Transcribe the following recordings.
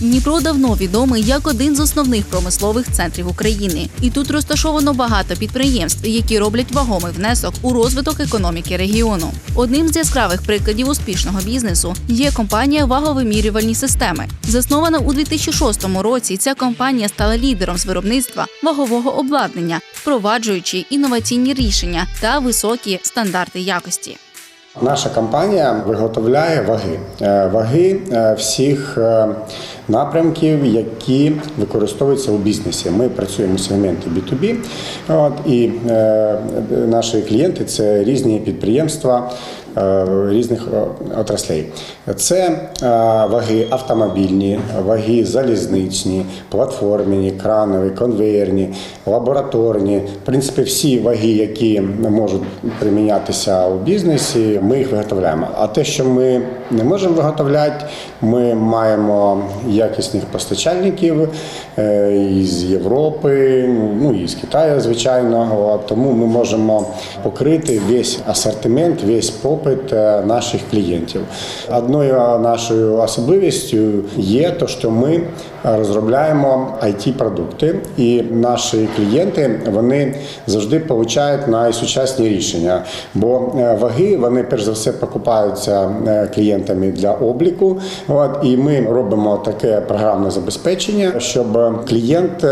Дніпро давно відомий як один з основних промислових центрів України, і тут розташовано багато підприємств, які роблять вагомий внесок у розвиток економіки регіону. Одним з яскравих прикладів успішного бізнесу є компанія Ваговимірювальні системи. Заснована у 2006 році, ця компанія стала лідером з виробництва вагового обладнання, впроваджуючи інноваційні рішення та високі стандарти якості. Наша компанія виготовляє ваги, Е, ваги е, всіх е, напрямків, які використовуються у бізнесі. Ми працюємо у сегменті B2B, от, і наші клієнти це різні підприємства. Е, Різних е, отраслей. Це е, ваги автомобільні, ваги залізничні, платформені, кранові, конвейерні, лабораторні. В принципі, всі ваги, які можуть примінятися у бізнесі, ми їх виготовляємо. А те, що ми не можемо виготовляти, ми маємо якісних постачальників із Європи, ну і з Китаю, звичайно. Тому ми можемо покрити весь асортимент, весь попит е, наших клієнтів. Одною нашою особливістю є те, що ми розробляємо it продукти і наші клієнти вони завжди получають найсучасні рішення. Бо е, ваги вони перш за все покупаються е, клієнтами для обліку. От і ми робимо таке програмне забезпечення, щоб клієнт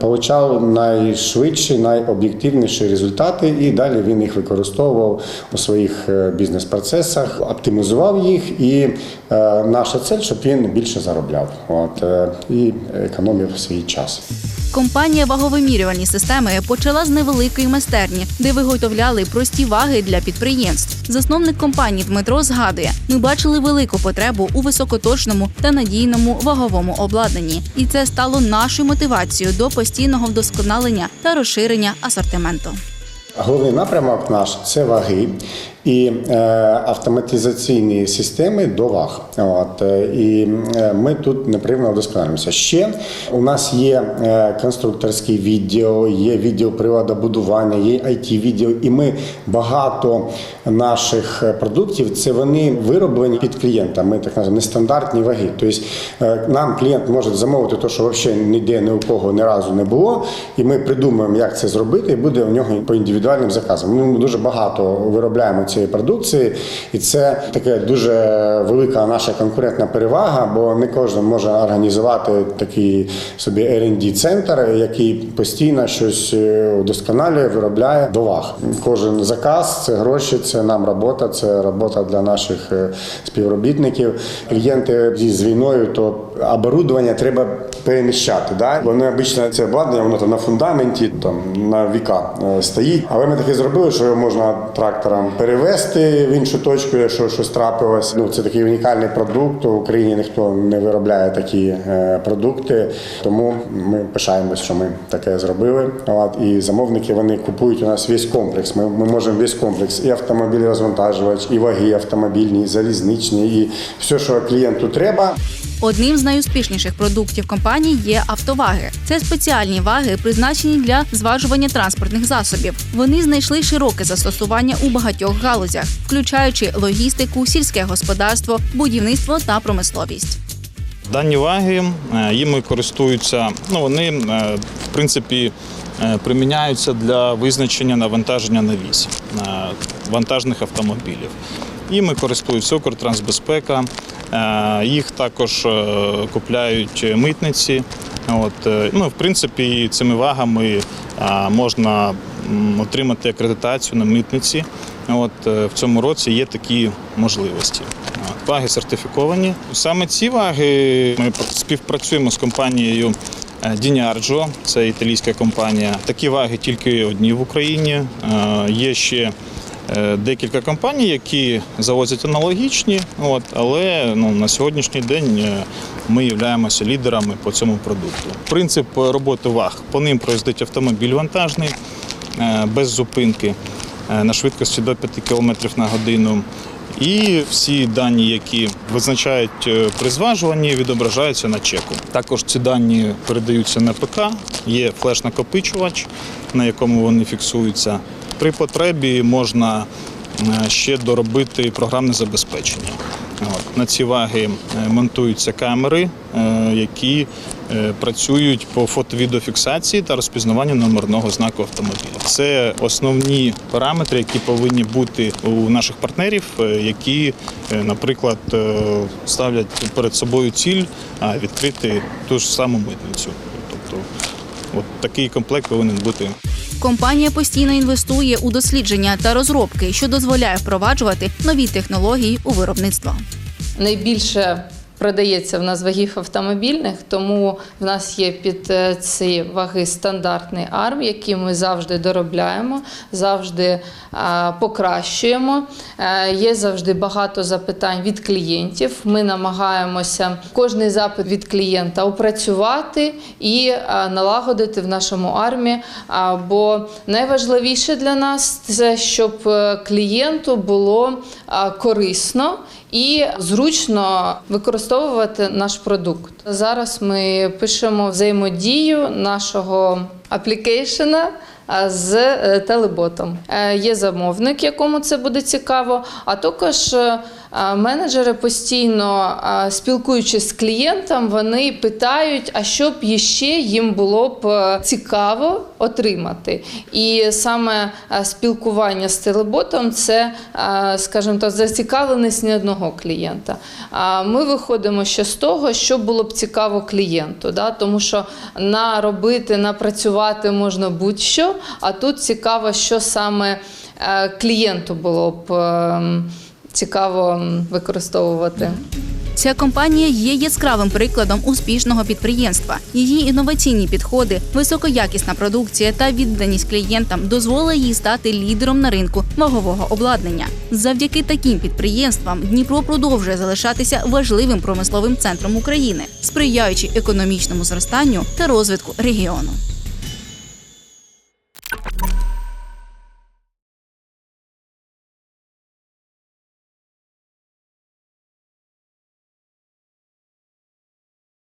получав найшвидші, найоб'єктивніші результати, і далі він їх використовував у своїх е, бізнес-процесах, оптимізував їх. І е, наша цель, щоб він більше заробляв. От е, і економив свій час. Компанія ваговимірювальні системи почала з невеликої майстерні, де виготовляли прості ваги для підприємств. Засновник компанії Дмитро згадує: ми бачили велику потребу у високоточному та надійному ваговому обладнанні, і це стало нашою мотивацією до постійного вдосконалення та розширення асортименту. Головний напрямок наш це ваги і е, автоматизаційні системи до ваг. От, е, і е, ми тут непривно вдосконалюємося. Ще у нас є конструкторський відділ, є відділ приладобудування, є it відділ і ми багато наших продуктів це вони вироблені під клієнта. Ми так називаємо нестандартні ваги. Тобто нам клієнт може замовити те, що взагалі ніде ні у кого ні разу не було, і ми придумаємо, як це зробити, і буде у нього по індивідуальним заказам. Ми дуже багато виробляємо цієї продукції, і це таке дуже велика наша конкурентна перевага, бо не кожен може організувати такий собі R&D центр, який постійно щось е, удосконалює, виробляє до ваг. Кожен заказ це гроші, це нам робота, це робота для наших е, співробітників. Клієнти з війною, то оборудовання треба переміщати. Да? Вони обично це обладнання, воно там на фундаменті, там на віка е, стоїть. Але ми таке зробили, що його можна трактором перевезти в іншу точку, якщо щось трапилось. Ну це такий унікальний продукт. У Україні ніхто не виробляє такі е, продукти. Тому ми пишаємося, що ми таке зробили. І замовники вони купують у нас весь комплекс. Ми, ми можемо весь комплекс і автомобіль розвантажувач, і ваги автомобільні, і залізничні, і все, що клієнту треба. Одним з найуспішніших продуктів компанії є автоваги. Це спеціальні ваги, призначені для зважування транспортних засобів. Вони знайшли широке застосування у багатьох галузях, включаючи логістику, сільське господарство, будівництво та промисловість. Дані ваги е, їми користуються. Ну вони е, в принципі е, приміняються для визначення навантаження на вісь вантажних автомобілів. Їми користуються Укртрансбезпека. Е, Їх також е, купляють митниці. От, е, ну, в принципі, цими вагами можна отримати акредитацію на митниці. От в цьому році є такі можливості. Ваги сертифіковані. Саме ці ваги ми співпрацюємо з компанією Дінярджо, це італійська компанія. Такі ваги тільки одні в Україні. Є ще декілька компаній, які завозять аналогічні, от, але ну, на сьогоднішній день е, ми являємося лідерами по цьому продукту. Принцип роботи ваг по ним проїздить автомобіль вантажний е, без зупинки е, на швидкості до 5 км на годину. І всі дані, які визначають е, при зважуванні, відображаються на чеку. Також ці дані передаються на ПК, є флеш-накопичувач, на якому вони фіксуються. При потребі можна е, ще доробити програмне забезпечення. На ці ваги е, монтуються камери, е, які працюють по фото-відеофіксації та розпізнаванню номерного знаку автомобіля. Це основні параметри, які повинні бути у наших партнерів, які, наприклад, ставлять перед собою ціль відкрити ту ж саму митницю. Тобто, от такий комплект повинен бути. Компанія постійно інвестує у дослідження та розробки, що дозволяє впроваджувати нові технології у виробництво. найбільше продається в нас вагів автомобільних, тому в нас є під е, ці ваги стандартний арм, який ми завжди доробляємо, завжди е, покращуємо. Е, Є завжди багато запитань від клієнтів. Ми намагаємося кожний запит від клієнта опрацювати і налагодити в нашому армі. Бо найважливіше для нас це щоб клієнту було корисно і зручно використовувати наш продукт. Зараз ми пишемо взаємодію нашого аплікейшена з е, телеботом. Е, Є замовник, якому це буде цікаво, а також е, менеджери постійно спілкуючись з клієнтом, вони питають, а що б ще їм було б е, цікаво отримати. І саме е, спілкування з телеботом це, е, скажімо так, зацікавленість не одного клієнта. Ми виходимо ще з того, що було б цікаво клієнту, да? тому що наробити, напрацювати можна будь-що, а тут цікаво, що саме клієнту було б. Цікаво використовувати. Ця компанія є яскравим прикладом успішного підприємства. Її інноваційні підходи, високоякісна продукція та відданість клієнтам дозволили їй стати лідером на ринку вагового обладнання. Завдяки таким підприємствам Дніпро продовжує залишатися важливим промисловим центром України, сприяючи економічному зростанню та розвитку регіону.